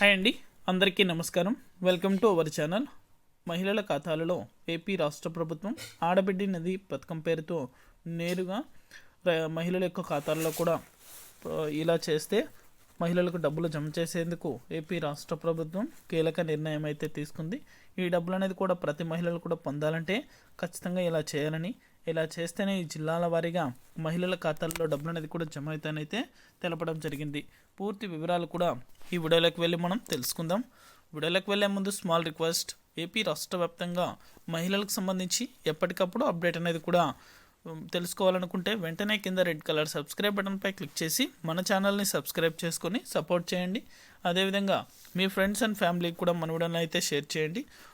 Hi అండి అందరికీ నమస్కారం. Welcome to our channel. మహిళల ఖాతాలలో ఏపీ రాష్ట్ర ప్రభుత్వం ఆడబిడ్డి నది పథకం పేరుతో నేరుగా మహిళల యొక్క ఖాతాల్లో కూడా ఇలా చేస్తే మహిళలకు డబ్బులు జమ చేసేందుకు ఏపీ రాష్ట్ర ప్రభుత్వం కీలక నిర్ణయం అయితే తీసుకుంది. ఈ డబ్బులు అనేది కూడా ప్రతి మహిళలు కూడా పొందాలంటే ఖచ్చితంగా ఇలా చేయాలని ఇలా చేస్తేనే ఈ జిల్లాల వారీగా మహిళల ఖాతాల్లో డబ్బులు అనేది కూడా జమ అవుతానైతే తెలపడం జరిగింది. పూర్తి వివరాలు కూడా ఈ వీడియోలోకి వెళ్ళి మనం తెలుసుకుందాం. వీడియోలోకి వెళ్ళే ముందు స్మాల్ రిక్వెస్ట్. ఏపీ రాష్ట్ర వ్యాప్తంగా మహిళలకు సంబంధించి ఎప్పటికప్పుడు అప్డేట్ అనేది కూడా తెలుసుకోవాలనుకుంటే వెంటనే కింద రెడ్ కలర్ సబ్స్క్రైబ్ బటన్పై క్లిక్ చేసి మన ఛానల్ని సబ్స్క్రైబ్ చేసుకొని సపోర్ట్ చేయండి. అదేవిధంగా మీ ఫ్రెండ్స్ అండ్ ఫ్యామిలీకి కూడా మన వీడియోని అయితే షేర్ చేయండి.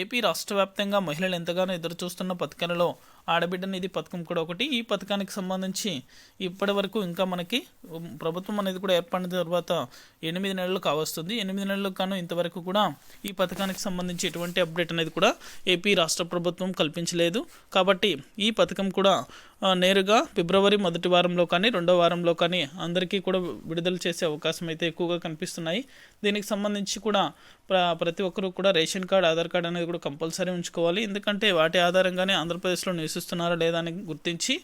ఏపీ రాష్ట్ర వ్యాప్తంగా మహిళలు ఎంతగానో ఎదురు చూస్తున్న పథకాలలో ఆడబిడ్డ నిధి పథకం కూడా ఒకటి. ఈ పథకానికి సంబంధించి ఇప్పటి వరకు ఇంకా మనకి ప్రభుత్వం అనేది కూడా ఏర్పడిన తర్వాత ఎనిమిది నెలలు కావస్తుంది. ఎనిమిది నెలలు కాను ఇంతవరకు కూడా ఈ పథకానికి సంబంధించి ఎటువంటి అప్డేట్ అనేది కూడా ఏపీ రాష్ట్ర ప్రభుత్వం కల్పించలేదు. కాబట్టి ఈ పథకం కూడా నేరుగా ఫిబ్రవరి మొదటి వారంలో కానీ రెండో వారంలో కానీ అందరికీ కూడా విడుదల చేసే అవకాశం అయితే ఎక్కువగా కనిపిస్తున్నాయి. దీనికి సంబంధించి కూడా ప్ర ప్రతి ఒక్కరూ కూడా రేషన్ కార్డ్ ఆధార్ కార్డ్ అనేది కూడా కంపల్సరీ ఉంచుకోవాలి. ఎందుకంటే వాటి ఆధారంగానే ఆంధ్రప్రదేశ్లో నివసిస్తున్నారా లేదా అని గుర్తించి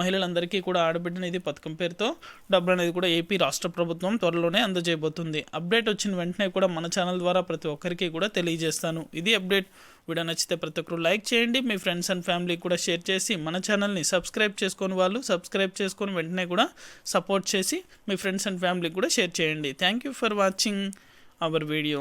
మహిళలందరికీ కూడా ఆడబిడ్డ అనేది పథకం పేరుతో డబ్బులు అనేది కూడా ఏపీ రాష్ట్ర ప్రభుత్వం త్వరలోనే అందజేయబోతుంది. అప్డేట్ వచ్చిన వెంటనే కూడా మన ఛానల్ ద్వారా ప్రతి ఒక్కరికి కూడా తెలియజేస్తాను. ఇది అప్డేట్ వీడియో నచ్చితే ప్రతి ఒక్కరు లైక్ చేయండి. మీ ఫ్రెండ్స్ అండ్ ఫ్యామిలీకి కూడా షేర్ చేసి మన ఛానల్ని సబ్స్క్రైబ్ చేసుకొని వాళ్ళు సబ్స్క్రైబ్ చేసుకొని వెంటనే కూడా సపోర్ట్ చేసి మీ ఫ్రెండ్స్ అండ్ ఫ్యామిలీకి కూడా షేర్ చేయండి. Thank you for watching our video.